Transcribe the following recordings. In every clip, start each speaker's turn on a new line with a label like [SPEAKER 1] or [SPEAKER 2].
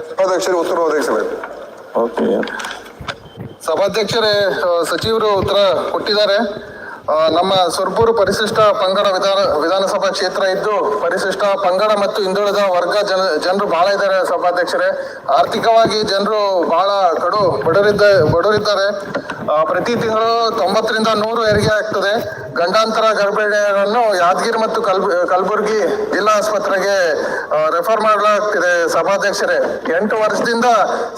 [SPEAKER 1] ಸಭಾಧ್ಯಕ್ಷರು ಉತ್ತರ ಒದಗಿಸಬೇಕು.
[SPEAKER 2] ಓಕೆ.
[SPEAKER 3] ಸಭಾಧ್ಯಕ್ಷರೇ ಸಚಿವರು ಉತ್ತರ ಕೊಟ್ಟಿದ್ದಾರೆ. ನಮ್ಮ ಸುರ್ಪುರು ಪರಿಶಿಷ್ಟ ಪಂಗಡ ವಿಧಾನ ವಿಧಾನಸಭಾ ಕ್ಷೇತ್ರ ಇದ್ದು ಪರಿಶಿಷ್ಟ ಪಂಗಡ ಮತ್ತು ಹಿಂದುಳಿದ ವರ್ಗ ಜನ ಜನರು ಬಹಳ ಇದ್ದಾರೆ ಸಭಾಧ್ಯಕ್ಷರೇ. ಆರ್ಥಿಕವಾಗಿ ಜನರು ಬಹಳ ಕಡು ಬಡವರಿದ್ದ ಬಡವರಿದ್ದಾರೆ. ಪ್ರತಿ ತಿಂಗಳು ತೊಂಬತ್ತರಿಂದ ನೂರು ಹೆರಿಗೆ ಆಗ್ತದೆ. ಗಂಡಾಂತರ ಗರ್ಭಿಣಿಯರನ್ನು ಯಾದಗಿರಿ ಮತ್ತು ಕಲ್ಬು, ಕಲಬುರಗಿ ಜಿಲ್ಲಾ ಆಸ್ಪತ್ರೆಗೆ ರೆಫರ್ ಮಾಡಲಾಗ್ತಿದೆ ಸಭಾಧ್ಯಕ್ಷರೇ. ಎಂಟು ವರ್ಷದಿಂದ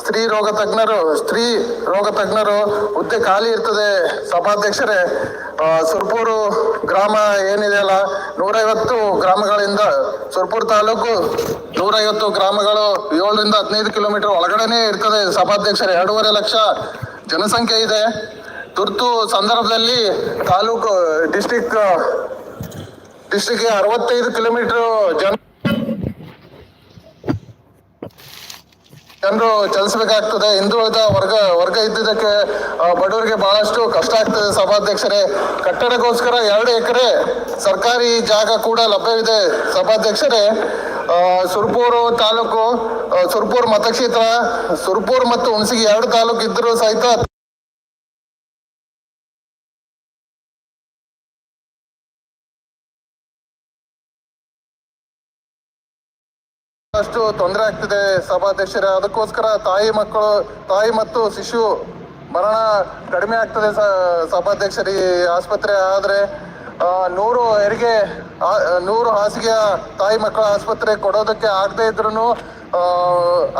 [SPEAKER 3] ಸ್ತ್ರೀ ರೋಗ ತಜ್ಞರು, ಸ್ತ್ರೀ ರೋಗ ತಜ್ಞರು ಹುದ್ದೆ ಖಾಲಿ ಇರ್ತದೆ ಸಭಾಧ್ಯಕ್ಷರೇ. ಸುರ್ಪೂರು ಗ್ರಾಮ ಏನಿದೆಯಲ್ಲ ನೂರೈವತ್ತು ಗ್ರಾಮಗಳಿಂದ ಸುರ್ಪುರ್ ತಾಲೂಕು ನೂರೈವತ್ತು ಗ್ರಾಮಗಳು ಏಳರಿಂದ ಹದಿನೈದು ಕಿಲೋಮೀಟರ್ ಒಳಗಡೆನೆ ಇರ್ತದೆ ಸಭಾಧ್ಯಕ್ಷರೇ. ಎರಡೂವರೆ ಲಕ್ಷ ಜನಸಂಖ್ಯೆ ಇದೆ. ತುರ್ತು ಸಂದರ್ಭದಲ್ಲಿ ತಾಲೂಕು ಡಿಸ್ಟಿಕ್ ಡಿಸ್ಟಿಕ್ಗೆ ಅರವತ್ತೈದು ಕಿಲೋಮೀಟರ್ ಜನ ಜನರು ಚಲಿಸಬೇಕಾಗ್ತದೆ. ಹಿಂದುಳಿದ ವರ್ಗ ವರ್ಗ ಇದ್ದಿದ್ದಕ್ಕೆ ಬಡವರಿಗೆ ಬಹಳಷ್ಟು ಕಷ್ಟ ಆಗ್ತದೆ ಸಭಾಧ್ಯಕ್ಷರೇ. ಕಟ್ಟಡಕ್ಕೋಸ್ಕರ ಎರಡು ಎಕರೆ ಸರ್ಕಾರಿ ಜಾಗ ಕೂಡ ಲಭ್ಯವಿದೆ ಸಭಾಧ್ಯಕ್ಷರೇ. ಸುರ್ಪೂರು ತಾಲೂಕು ಸುರ್ಪೂರ್ ಮತಕ್ಷೇತ್ರ, ಸುರ್ಪೂರ್ ಮತ್ತು ಹುಣಸಿಗೆ ಎರಡು ತಾಲೂಕು ಇದ್ದರೂ ಸಹಿತ ಅಷ್ಟು ತೊಂದರೆ ಆಗ್ತಿದೆ ಸಭಾಧ್ಯಕ್ಷರೇ. ಅದಕ್ಕೋಸ್ಕರ ತಾಯಿ ಮಕ್ಕಳು, ತಾಯಿ ಮತ್ತು ಶಿಶು ಮರಣ ಕಡಿಮೆ ಆಗ್ತದೆ ಸಭಾಧ್ಯಕ್ಷರ ಆಸ್ಪತ್ರೆ. ಆದ್ರೆ ನೂರು ಹೆರಿಗೆ ನೂರು ಹಾಸಿಗೆಯ ತಾಯಿ ಮಕ್ಕಳ ಆಸ್ಪತ್ರೆ ಕೊಡೋದಕ್ಕೆ ಆಗದೆ ಇದ್ರು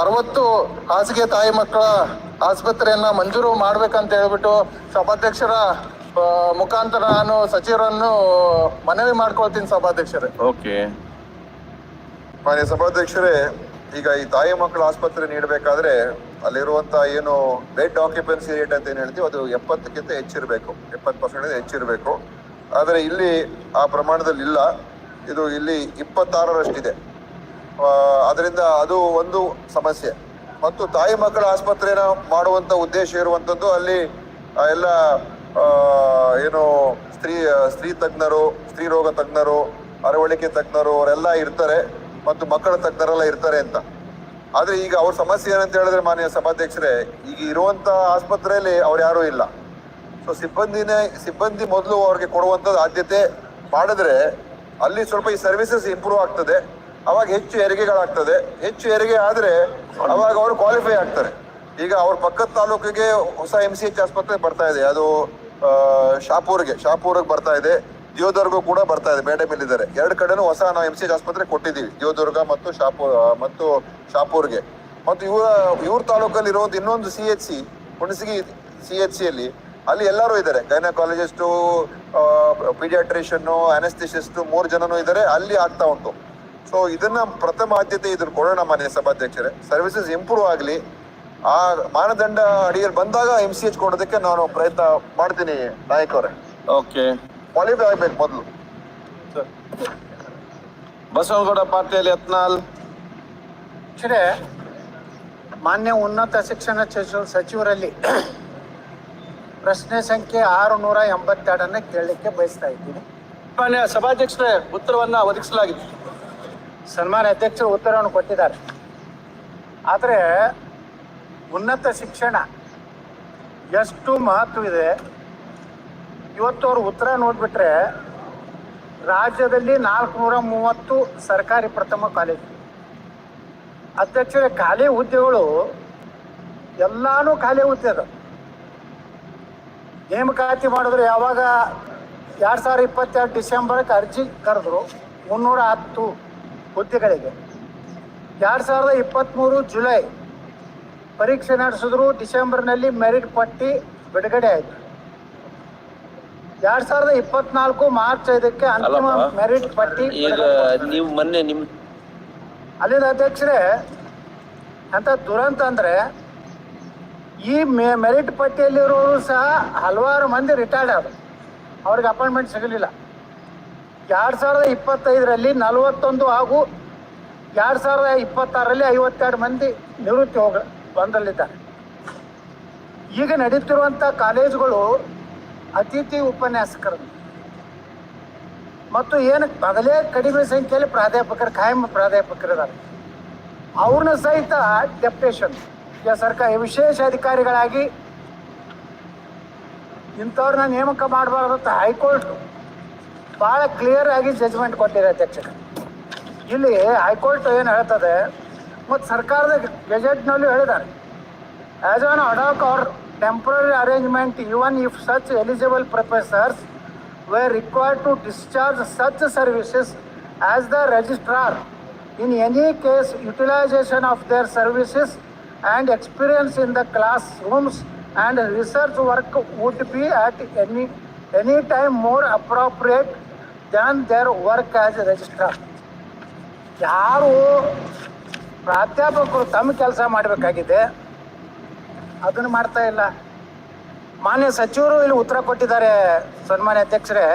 [SPEAKER 3] ಅರವತ್ತು ಹಾಸಿಗೆ ತಾಯಿ ಮಕ್ಕಳ ಆಸ್ಪತ್ರೆಯನ್ನ ಮಂಜೂರು ಮಾಡ್ಬೇಕಂತ ಹೇಳ್ಬಿಟ್ಟು ಸಭಾಧ್ಯಕ್ಷರ ಮುಖಾಂತರ ನಾನು ಸಚಿವರನ್ನು ಮನವಿ ಮಾಡ್ಕೊಳ್ತೀನಿ ಸಭಾಧ್ಯಕ್ಷರೇ.
[SPEAKER 2] ಓಕೆ.
[SPEAKER 1] ಮಾನ್ಯ ಸಭಾಧ್ಯಕ್ಷರೇ, ಈಗ ಈ ತಾಯಿ ಮಕ್ಕಳ ಆಸ್ಪತ್ರೆ ನೀಡಬೇಕಾದ್ರೆ ಅಲ್ಲಿರುವಂತ ಏನು ಬೆಡ್ ಆಕ್ಯುಪೆನ್ಸಿ ರೇಟ್ ಅಂತ ಏನು ಹೇಳ್ತೀವಿ ಅದು ಎಪ್ಪತ್ತಕ್ಕಿಂತ ಹೆಚ್ಚಿರಬೇಕು, ಎಪ್ಪತ್ತು ಪರ್ಸೆಂಟ್ ಹೆಚ್ಚಿರಬೇಕು. ಆದರೆ ಇಲ್ಲಿ ಆ ಪ್ರಮಾಣದಲ್ಲಿ ಇಲ್ಲ. ಇದು ಇಲ್ಲಿ ಇಪ್ಪತ್ತಾರರಷ್ಟಿದೆ. ಅದರಿಂದ ಅದು ಒಂದು ಸಮಸ್ಯೆ. ಮತ್ತು ತಾಯಿ ಮಕ್ಕಳ ಆಸ್ಪತ್ರೆನ ಮಾಡುವಂತ ಉದ್ದೇಶ ಇರುವಂತದ್ದು ಅಲ್ಲಿ ಎಲ್ಲ ಏನು ಸ್ತ್ರೀ ಸ್ತ್ರೀ ತಜ್ಞರು ಸ್ತ್ರೀ ರೋಗ ತಜ್ಞರು, ಅರವಳಿಕೆ ತಜ್ಞರು ಅವರೆಲ್ಲ ಇರ್ತಾರೆ. ಮತ್ತು ಮಕ್ಕಳ ತಜ್ಞರೆಲ್ಲ ಇರ್ತಾರೆ ಅಂತ. ಆದರೆ ಈಗ ಅವ್ರ ಸಮಸ್ಯೆ ಏನಂತ ಹೇಳಿದ್ರೆ ಮಾನ್ಯ ಸಭಾಧ್ಯಕ್ಷರೇ, ಈಗ ಇರುವಂತ ಆಸ್ಪತ್ರೆಯಲ್ಲಿ ಅವ್ರು ಯಾರೂ ಇಲ್ಲ. ಸೊ ಸಿಬ್ಬಂದಿನೇ, ಸಿಬ್ಬಂದಿ ಮೊದಲು ಅವ್ರಿಗೆ ಕೊಡುವಂಥದ್ದು ಆದ್ಯತೆ ಮಾಡಿದ್ರೆ ಅಲ್ಲಿ ಸ್ವಲ್ಪ ಈ ಸರ್ವಿಸಸ್ ಇಂಪ್ರೂವ್ ಆಗ್ತದೆ. ಅವಾಗ ಹೆಚ್ಚು ಹೆರಿಗೆಗಳಾಗ್ತದೆ ಹೆಚ್ಚು ಹೆರಿಗೆ ಆದರೆ ಅವಾಗ ಅವರು ಕ್ವಾಲಿಫೈ ಆಗ್ತಾರೆ. ಈಗ ಅವ್ರ ಪಕ್ಕದ ತಾಲೂಕಿಗೆ ಹೊಸ ಎಂ ಸಿ ಎಚ್ ಆಸ್ಪತ್ರೆ ಬರ್ತಾ ಇದೆ. ಅದು ಶಾಪೂರ್ಗೆ ಶಾಪೂರ್ಗೆ ಬರ್ತಾ ಇದೆ. ದೇವದುರ್ಗ ಕೂಡ ಬರ್ತಾ ಇದೆ ಬೇಡ ಮೇಲಿದ್ದಾರೆ. ಎರಡು ಕಡೆನೂ ಹೊಸ ನಾವು ಎಂ ಸಿ ಎಚ್ ಆಸ್ಪತ್ರೆ ಕೊಟ್ಟಿದ್ದೀವಿ ದೇವದುರ್ಗ ಮತ್ತು ಶಾಪೂರ್ ಮತ್ತು ಶಾಪೂರ್ಗೆ. ಮತ್ತು ಇವರ, ಇವ್ರ ತಾಲೂಕಲ್ಲಿ ಇರೋದು ಇನ್ನೊಂದು C H C Hunasagi C H ಸಿಯಲ್ಲಿ ಅಲ್ಲಿ. ಎಲ್ಲರೂ ಇದ್ದಾರೆ, ಗೈನಕಾಲಜಿಸ್ಟು ಪಿಡಿಯಾಟ್ರಿಷನ್ನು ಅನೆಸ್ಥಿಸಿಸ್ಟು ಮೂರು ಜನನೂ ಇದ್ದಾರೆ, ಅಲ್ಲಿ ಆಗ್ತಾ ಉಂಟು. ಸೊ ಇದನ್ನ ಪ್ರಥಮ ಆದ್ಯತೆ ಇದನ್ನು ಕೊಡೋಣ ಮಾನ್ಯ ಸಭಾಧ್ಯಕ್ಷರೇ. ಸರ್ವಿಸಸ್ ಇಂಪ್ರೂವ್ ಆಗಲಿ. ಆ ಮಾನದಂಡ ಅಡಿಯಲ್ಲಿ ಬಂದಾಗ ಎಂ ಸಿ ಎಚ್ ಕೊಡೋದಕ್ಕೆ ನಾನು ಪ್ರಯತ್ನ ಮಾಡ್ತೀನಿ ನಾಯಕ್
[SPEAKER 2] ಓಕೆ
[SPEAKER 1] ಕ್ವಾಲಿಫೈ ಆಗ್ಬೇಕು ಮೊದಲು.
[SPEAKER 2] ಬಸವನಗೌಡ ಪಾರ್ಟಿಯಲ್ಲಿ ಯತ್ನಾಲ್
[SPEAKER 4] ಅಧ್ಯಕ್ಷರೇ ಮಾನ್ಯ ಉನ್ನತ ಶಿಕ್ಷಣ ಸಚಿವ- ಸಚಿವರಲ್ಲಿ ಪ್ರಶ್ನೆ ಸಂಖ್ಯೆ ಆರು ನೂರ ಎಂಬತ್ತೆರಡನ್ನ ಕೇಳಲಿಕ್ಕೆ ಬಯಸ್ತಾ ಇದ್ದೀನಿ.
[SPEAKER 3] ಮಾನ್ಯ ಸಭಾಧ್ಯಕ್ಷರೇ ಉತ್ತರವನ್ನ ಒದಗಿಸಲಾಗಿದೆ.
[SPEAKER 4] ಸನ್ಮಾನ್ಯ ಅಧ್ಯಕ್ಷರು ಉತ್ತರವನ್ನು ಕೊಟ್ಟಿದ್ದಾರೆ. ಆದರೆ ಉನ್ನತ ಶಿಕ್ಷಣ ಎಷ್ಟು ಮಹತ್ವ ಇದೆ? ಇವತ್ತು ಅವ್ರ ಉತ್ತರ ನೋಡಿಬಿಟ್ರೆ ರಾಜ್ಯದಲ್ಲಿ ನಾಲ್ಕುನೂರ ಮೂವತ್ತು ಸರ್ಕಾರಿ ಪ್ರಥಮ ಕಾಲೇಜು. ಅಧ್ಯಕ್ಷರ, ಖಾಲಿ ಹುದ್ದೆಗಳು ಎಲ್ಲಾನು ಖಾಲಿ ಹುದ್ದೆ ಅದ. ನೇಮಕಾತಿ ಮಾಡಿದ್ರೆ ಯಾವಾಗ ಎರಡು ಸಾವಿರ ಇಪ್ಪತ್ತೆರಡು ಡಿಸೆಂಬರ್ಗೆ ಅರ್ಜಿ ಕರೆದ್ರು ಮುನ್ನೂರ ಹತ್ತು ಹುದ್ದೆಗಳಿಗೆ. ಎರಡು ಸಾವಿರದ ಇಪ್ಪತ್ತ್ಮೂರು ಜುಲೈ ಪರೀಕ್ಷೆ ನಡೆಸಿದ್ರು ಡಿಸೆಂಬರ್ನಲ್ಲಿ ಮೆರಿಟ್ ಪಟ್ಟಿ ಬಿಡುಗಡೆ ಆಯಿತು. ಎರಡು ಸಾವಿರದ ಇಪ್ಪತ್ನಾಲ್ಕು ಮಾರ್ಚ್ ಐದಕ್ಕೆ ಅಂತಿಮ
[SPEAKER 2] ಅಲ್ಲಪ್ಪ.
[SPEAKER 4] ಮೆರಿಟ್ ಪಟ್ಟಿ
[SPEAKER 2] ಈಗ ನೀವು ಮೊನ್ನೆ ನಿಮ್
[SPEAKER 4] ಅಲ್ಲಿನ ಅಧ್ಯಕ್ಷರೇ ಅಂತ ದುರಂತ ಅಂದ್ರೆ ಈ ಮೆ ಮೆರಿಟ್ ಪಟ್ಟಿಯಲ್ಲಿರೋರು ಸಹ ಹಲವಾರು ಮಂದಿ ರಿಟೈರ್ಡ್ ಆದರು. ಅವ್ರಿಗೆ ಅಪಾಯಿಂಟ್ಮೆಂಟ್ ಸಿಗಲಿಲ್ಲ. ಎರಡು ಸಾವಿರದ ಇಪ್ಪತ್ತೈದರಲ್ಲಿ ನಲವತ್ತೊಂದು ಹಾಗೂ ಎರಡು ಸಾವಿರದ ಇಪ್ಪತ್ತಾರರಲ್ಲಿ ಐವತ್ತೆರಡು ಮಂದಿ ನಿವೃತ್ತಿ ಹೋಗ ಬಂದಲ್ಲಿದ್ದಾರೆ. ಈಗ ನಡೀತಿರುವಂಥ ಕಾಲೇಜುಗಳು ಅತಿಥಿ ಉಪನ್ಯಾಸಕರು ಮತ್ತು ಏನು ಮೊದಲೇ ಕಡಿಮೆ ಸಂಖ್ಯೆಯಲ್ಲಿ ಪ್ರಾಧ್ಯಾಪಕರು ಕಾಯಂ ಪ್ರಾಧ್ಯಾಪಕರಿದ್ದಾರೆ ಅವ್ರನ್ನ ಸಹಿತ ಡೆಪ್ಟೇಷನ್ ಸರ್ಕಾರ ವಿಶೇಷ ಅಧಿಕಾರಿಗಳಾಗಿ ಇಂಥವ್ರನ್ನ ನೇಮಕ ಮಾಡಬಾರ್ದು ಅಂತ ಹೈಕೋರ್ಟ್ ಭಾಳ ಕ್ಲಿಯರ್ ಆಗಿ ಜಜ್ಮೆಂಟ್ ಕೊಟ್ಟಿದೆ ಅಧ್ಯಕ್ಷರು. ಇಲ್ಲಿ ಹೈಕೋರ್ಟ್ ಏನು ಹೇಳ್ತದೆ, ಮತ್ತು ಸರ್ಕಾರದ ಗೆಜೆಟ್ನಲ್ಲೂ ಹೇಳಿದ್ದಾರೆ. As an ad hoc or temporary arrangement even if such eligible professors were required to discharge such services as the registrar. In any case, utilization of their services and experience in the classrooms and research work would be at any, any time more appropriate than their work as a registrar. ಯಾರು ಪ್ರಾಧ್ಯಾಪಕರು ತಮ್ಮ ಕೆಲಸ ಮಾಡಬೇಕಾಗಿದೆ ಅದನ್ನು ಮಾಡ್ತಾ ಇಲ್ಲ. ಮಾನ್ಯ ಸಚಿವರು ಇಲ್ಲಿ ಉತ್ತರ ಕೊಟ್ಟಿದ್ದಾರೆ ಸನ್ಮಾನ್ಯ ಅಧ್ಯಕ್ಷರೇ.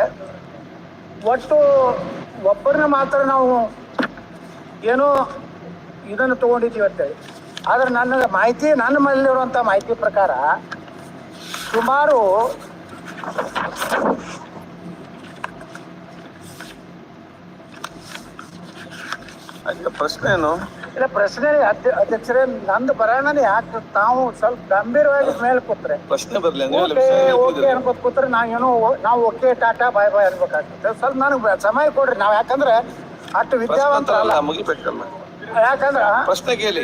[SPEAKER 4] ಒಟ್ಟು ಒಬ್ಬರನ್ನ ಮಾತ್ರ ನಾವು ಏನೋ ಇದನ್ನು ತಗೊಂಡಿದ್ದೀವಿ ಅಂತೇಳಿ. ಆದರೆ ನನ್ನ ಮಾಹಿತಿ, ನನ್ನ ಮನೆಯಲ್ಲಿರುವಂಥ ಮಾಹಿತಿ ಪ್ರಕಾರ ಸುಮಾರು
[SPEAKER 2] ಪ್ರಶ್ನೆ ಏನು?
[SPEAKER 4] ಇಲ್ಲ ಪ್ರಶ್ನೆ ಅಧ್ಯ ಅಧ್ಯಕ್ಷರೇ ನಂದು ಬರೋಣನೇ ಯಾಕೆ ತಾವು ಸ್ವಲ್ಪ ಗಂಭೀರವಾಗಿ ಮೇಲೆ ಕೂತ್ರೆ?
[SPEAKER 2] ಪ್ರಶ್ನೆ ಬರ್ಲಿ ಏನು
[SPEAKER 4] ಓಕೆ ಓಕೆ ಅನ್ಕೋತ ಕೂತ್ರೆ ಓ ನಾವು ಓಕೆ ಟಾಟಾ ಬಾಯ್ ಬಾಯ್ ಅನ್ಬೇಕಾಗ್ತದೆ. ಸ್ವಲ್ಪ ನನಗೆ ಸಮಯ ಕೊಡ್ರಿ. ನಾವು ಯಾಕಂದ್ರೆ ಅಷ್ಟು ವಿದ್ಯಾವಂತ
[SPEAKER 2] ಮುಗಿಬೇಕಲ್ಲ
[SPEAKER 4] ಯಾಕಂದ್ರ
[SPEAKER 2] ಪ್ರಶ್ನೆ ಕೇಳಿ.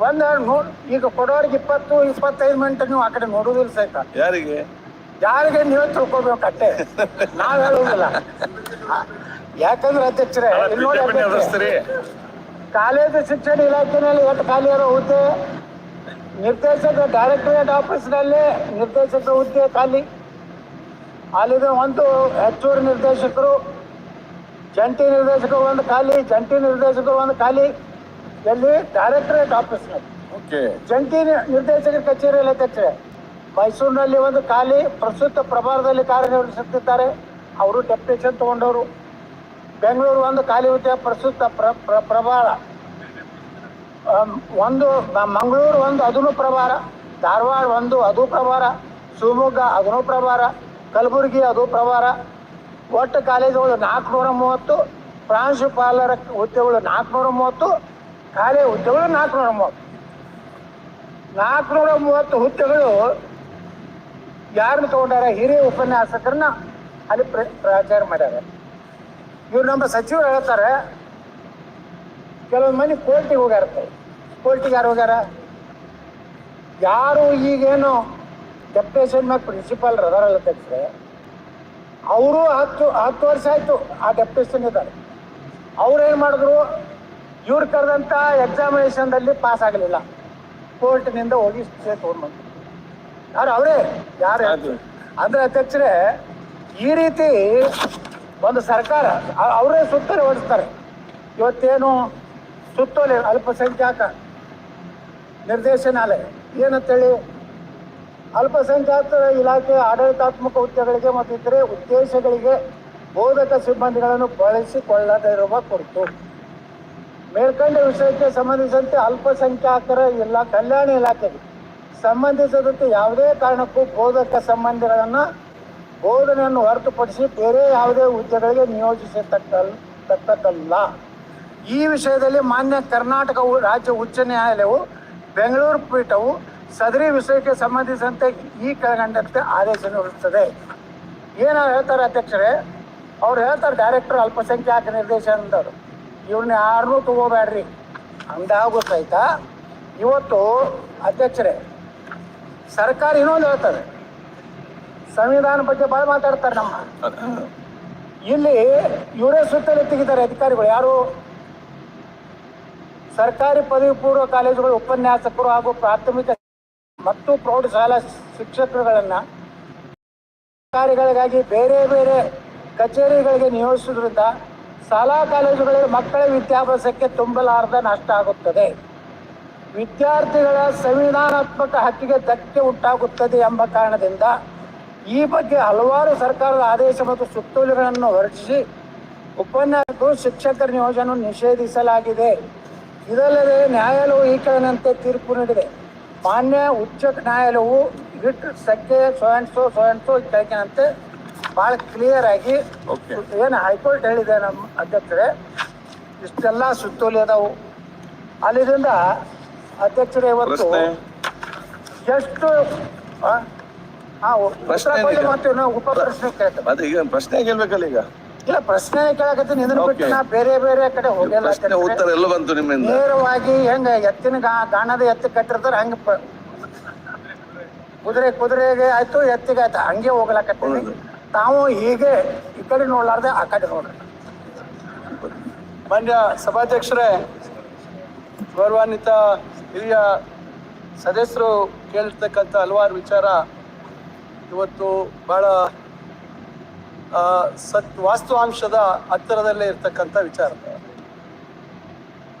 [SPEAKER 4] ಒಂದ್ ನೋ ಈಗ ಕೊಡೋರಿಗೆ ಇಪ್ಪತ್ತು ಇಪ್ಪತ್ತೈದು ಮಿನಿಟ್ ನೀವು ಆ ಕಡೆ ನೋಡುದಿಲ್ಲ ಸಹಿತ.
[SPEAKER 2] ಯಾರಿಗೆ?
[SPEAKER 4] ಯಾರಿಗೆ ನೀವು ತಿಳ್ಕೊಬೇಕು ಅಟ್ಟೆ ನಾವ್ ಹೇಳುವುದಿಲ್ಲ ಆ, ಯಾಕಂದ್ರೆ ಅಧ್ಯಕ್ಷರೇ ಇಲ್ಲಿ ನೋಡಿ ಅಧ್ಯಕ್ಷರೇ, ಕಾಲೇಜು ಶಿಕ್ಷಣ ಇಲಾಖೆಯಲ್ಲಿ ಒಟ್ಟು ಖಾಲಿ ಇರೋ ಹುದ್ದೆ ನಿರ್ದೇಶಕ ಡೈರೆಕ್ಟರೇಟ್ ಆಫೀಸ್ನಲ್ಲಿ ನಿರ್ದೇಶಕ ಹುದ್ದೆ ಖಾಲಿ. ಅಲ್ಲಿದೆ ಒಂದು ಹೆಚ್ಚುವರಿ ನಿರ್ದೇಶಕರು ಜಂಟಿ ನಿರ್ದೇಶಕರು ಒಂದು ಖಾಲಿ ಜಂಟಿ ನಿರ್ದೇಶಕರು ಒಂದು ಖಾಲಿ. ಎಲ್ಲಿ? ಡೈರೆಕ್ಟರೇಟ್ ಆಫೀಸ್ನಲ್ಲಿ.
[SPEAKER 2] ಓಕೆ.
[SPEAKER 4] ಜಂಟಿ ನಿರ್ದೇಶಕರ ಕಚೇರಿಯಲ್ಲಿ ಅಧ್ಯಕ್ಷರೇ ಮೈಸೂರಿನಲ್ಲಿ ಒಂದು ಖಾಲಿ ಪ್ರಸ್ತುತ ಪ್ರಭಾರದಲ್ಲಿ ಕಾರ್ಯನಿರ್ವಹಿಸುತ್ತಿದ್ದಾರೆ. ಅವರು ಡೆಪ್ಯುಟೇಷನ್ ತಗೊಂಡವರು. ಬೆಂಗಳೂರು ಒಂದು ಖಾಲಿ ಹುದ್ದೆ ಪ್ರಸ್ತುತ ಪ್ರ ಪ್ರ- ಪ್ರಭಾರ. ಒಂದು ಮಂಗಳೂರು ಒಂದು ಅದನ್ನು ಪ್ರಭಾರ, ಧಾರವಾಡ ಒಂದು ಅದು ಪ್ರಭಾರ, ಶಿವಮೊಗ್ಗ ಅದನ್ನು ಪ್ರಭಾರ, ಕಲಬುರಗಿ ಅದು ಪ್ರಭಾರ. ಒಟ್ಟು ಕಾಲೇಜುಗಳು ನಾಲ್ಕುನೂರ ಮೂವತ್ತು ಪ್ರಾಂಶುಪಾಲರ ಹುದ್ದೆಗಳು ನಾಲ್ಕುನೂರ ಮೂವತ್ತು, ಖಾಲಿ ಹುದ್ದೆಗಳು ನಾಲ್ಕುನೂರ ಮೂವತ್ತು. ನಾಲ್ಕುನೂರ ಮೂವತ್ತು ಹುದ್ದೆಗಳು ಯಾರನ್ನು ತಗೊಂಡಾರ? ಹಿರಿಯ ಉಪನ್ಯಾಸಕರನ್ನ ಅಲ್ಲಿ ಪ್ರ- ಪ್ರಚಾರ ಮಾಡ್ಯಾರ. ಇವ್ರು ನಮ್ಮ ಸಚಿವರು ಹೇಳ್ತಾರೆ ಕೆಲವೊಂದು ಮಂದಿ ಕೋರ್ಟಿಗೆ ಹೋಗ್ಯಾರ ಕೋರ್ಟಿಗೆ ಯಾರು ಹೋಗ್ಯಾರ? ಯಾರು ಈಗೇನು ಡೆಪ್ಟೇಷನ್ ಮ್ಯಾಗ ಪ್ರಿನ್ಸಿಪಾಲ್ ಅದಾರಲ್ಲ ಅಧ್ಯಕ್ಷರೇ ಅವರು ಹತ್ತು ಹತ್ತು ವರ್ಷ ಆಯ್ತು ಆ ಡೆಪ್ಟೇಷನ್ ಇದ್ದಾರೆ. ಅವ್ರು ಏನು ಮಾಡಿದ್ರು? ಇವ್ರು ಕರೆದಂಥ ಎಕ್ಸಾಮಿನೇಷನ್ದಲ್ಲಿ ಪಾಸ್ ಆಗಲಿಲ್ಲ. ಕೋರ್ಟ್ನಿಂದ ಹೋಗಿ ಸ್ಟೇ ತೊಗೊಂಡ್ಬಂದ್ರು. ಯಾರು ಅವರೇ? ಯಾರು?
[SPEAKER 2] ಅದು.
[SPEAKER 4] ಅಂದ್ರೆ ಅಧ್ಯಕ್ಷರೇ ಈ ರೀತಿ ಒಂದು ಸರ್ಕಾರ ಅವರೇ ಸುತ್ತಲೇ ಓಡಿಸ್ತಾರೆ. ಇವತ್ತೇನು ಸುತ್ತೋಲೆ, ಅಲ್ಪಸಂಖ್ಯಾತ ನಿರ್ದೇಶನಾಲಯ, ಏನಂತೇಳಿ? ಅಲ್ಪಸಂಖ್ಯಾತರ ಇಲಾಖೆ ಆಡಳಿತಾತ್ಮಕ ಹುದ್ದೆಗಳಿಗೆ ಮತ್ತು ಇತರೆ ಉದ್ದೇಶಗಳಿಗೆ ಬೋಧಕ ಸಿಬ್ಬಂದಿಗಳನ್ನು ಬಳಸಿಕೊಳ್ಳದಿರುವ ಕುರಿತು. ಮೇಲ್ಕಂಡ ವಿಷಯಕ್ಕೆ ಸಂಬಂಧಿಸಿದಂತೆ ಅಲ್ಪಸಂಖ್ಯಾತರ ಇಲ್ಲ, ಕಲ್ಯಾಣ ಇಲಾಖೆಗೆ ಸಂಬಂಧಿಸಿದಂತೆ ಯಾವುದೇ ಕಾರಣಕ್ಕೂ ಬೋಧಕ ಸಂಬಂಧಿಗಳನ್ನು ಬೋಧನೆಯನ್ನು ಹೊರತುಪಡಿಸಿ ಬೇರೆ ಯಾವುದೇ ಹುದ್ದೆಗಳಿಗೆ ನಿಯೋಜಿಸತಕ್ಕಲ್ಲ ತಕ್ಕದ್ದಲ್ಲ ಈ ವಿಷಯದಲ್ಲಿ ಮಾನ್ಯ ಕರ್ನಾಟಕ ರಾಜ್ಯ ಉಚ್ಚ ನ್ಯಾಯಾಲಯವು ಬೆಂಗಳೂರು ಪೀಠವು ಸದರಿ ವಿಷಯಕ್ಕೆ ಸಂಬಂಧಿಸಿದಂತೆ ಈ ಕೆಳಗಂಡಂತೆ ಆದೇಶ ನೀಡುತ್ತದೆ ಏನು ಹೇಳ್ತಾರೆ ಅಧ್ಯಕ್ಷರೇ? ಅವ್ರು ಹೇಳ್ತಾರೆ ಡೈರೆಕ್ಟರ್ ಅಲ್ಪಸಂಖ್ಯಾತ ನಿರ್ದೇಶನದವರು ಇವ್ರನ್ನ ಯಾರನ್ನೂ ತಗೋಬೇಡ್ರಿ. ಅಂದಾಗೂ ಸಹಿತ ಇವತ್ತು ಅಧ್ಯಕ್ಷರೇ, ಸರ್ಕಾರ ಇನ್ನೊಂದು ಹೇಳ್ತಾರೆ ಸಂವಿಧಾನ ಬಗ್ಗೆ ಭಾಳ ಮಾತಾಡ್ತಾರೆ ನಮ್ಮ. ಇಲ್ಲಿ ಇವರೇ ಸುತ್ತಲೇ ತೆಗಿದ್ದಾರೆ ಅಧಿಕಾರಿಗಳು. ಯಾರು? ಸರ್ಕಾರಿ ಪದವಿ ಪೂರ್ವ ಕಾಲೇಜುಗಳ, ಉಪನ್ಯಾಸಕರು ಹಾಗೂ ಪ್ರಾಥಮಿಕ ಮತ್ತು ಪ್ರೌಢಶಾಲಾ ಶಿಕ್ಷಕರುಗಳನ್ನ ಅಧಿಕಾರಿಗಳಿಗಾಗಿ ಬೇರೆ ಬೇರೆ ಕಚೇರಿಗಳಿಗೆ ನಿಯೋಜಿಸುವುದರಿಂದ ಶಾಲಾ ಕಾಲೇಜುಗಳಲ್ಲಿ ಮಕ್ಕಳ ವಿದ್ಯಾಭ್ಯಾಸಕ್ಕೆ ತುಂಬಲಾರದ ನಷ್ಟ ಆಗುತ್ತದೆ. ವಿದ್ಯಾರ್ಥಿಗಳ ಸಂವಿಧಾನಾತ್ಮಕ ಹಕ್ಕಿಗೆ ಧಕ್ಕೆ ಉಂಟಾಗುತ್ತದೆ ಎಂಬ ಕಾರಣದಿಂದ ಈ ಬಗ್ಗೆ ಹಲವಾರು ಸರ್ಕಾರದ ಆದೇಶ ಮತ್ತು ಸುತ್ತೋಲೆಗಳನ್ನು ಹೊರಡಿಸಿ ಉಪನ್ಯಾಸಕರು ಶಿಕ್ಷಕರ ನಿಯೋಜನೆ ನಿಷೇಧಿಸಲಾಗಿದೆ. ಇದಲ್ಲದೆ ನ್ಯಾಯಾಲಯವು ಈ ಕೆಳಗಿನಂತೆ ತೀರ್ಪು ನೀಡಿದೆ. ಮಾನ್ಯ ಉಚ್ಚ ನ್ಯಾಯಾಲಯವು ಇಟ್ ಸಕ್ಕೆ ಸ್ವಯಂಸು ಸ್ವಯಂಸು ಈ ಕೆಳಗಿನಂತೆ ಭಾಳ ಕ್ಲಿಯರ್ ಆಗಿ. ಏನು ಹೈಕೋರ್ಟ್ ಹೇಳಿದೆ ನಮ್ಮ ಅಧ್ಯಕ್ಷರೇ ಇಷ್ಟೆಲ್ಲ ಸುತ್ತೋಲೆ ಅದಾವು. ಅಲ್ಲಿಂದ ಅಧ್ಯಕ್ಷರೇ ಇವತ್ತು ಎಷ್ಟು
[SPEAKER 2] ಪ್ರಶ್ನೆ
[SPEAKER 4] ನಾವು ಉಪ ಪ್ರಶ್ನೆ ಕೇಳ್ತೇವೆ.
[SPEAKER 2] ಅದು ಈಗ ಪ್ರಶ್ನೆ ಕೇಳ್ಬೇಕಲ್ಲ ಈಗ?
[SPEAKER 4] ಇಲ್ಲ ಪ್ರಶ್ನೆ ಕೇಳಕತ್ತೀನಿ. ಇದನ್ನ ಬಿಟ್ಟು ನಾ ಬೇರೆ ಬೇರೆ ಕಡೆ ಹೋಗಲ್ಲ
[SPEAKER 2] ಪ್ರಶ್ನೆ ಉತ್ತರ ಎಲ್ಲ ಬಂತು ನಿಮ್ಮಿಂದ.
[SPEAKER 4] ನೇರವಾಗಿ ಹೆಂಗ ಎತ್ತಿನ ಗಾ- ಗಾಣದ ಎತ್ತಿ ಕಟ್ಟಿರ್ತಾರ ಹಂಗ ಪ- ಕುದುರೆ ಕುದುರೆಗೆ ಆಯ್ತು ಎತ್ತಿಗೆ ಆಯ್ತು. ಹಂಗೆ ಹೋಗ್ಲಾಕತ್ತೀನಿ. ತಾವು ಹೀಗೆ ಈ ಕಡೆ ನೋಡ್ಲಾರ್ದೆ ಆ ಕಡೆ ನೋಡ್ರಿ.
[SPEAKER 5] ಮಾನ್ಯ ಸಭಾಧ್ಯಕ್ಷರೇ ಗೌರವಾನ್ವಿತ ಹಿರಿಯ ಸದಸ್ಯರು ಕೇಳಿರ್ತಕ್ಕಂಥ ಹಲವಾರು ವಿಚಾರ ಇವತ್ತು ಬಹಳ ಸತ್, ವಾಸ್ತವಾಂಶದ ಹತ್ತಿರದಲ್ಲೇ ಇರ್ತಕ್ಕಂಥ ವಿಚಾರ.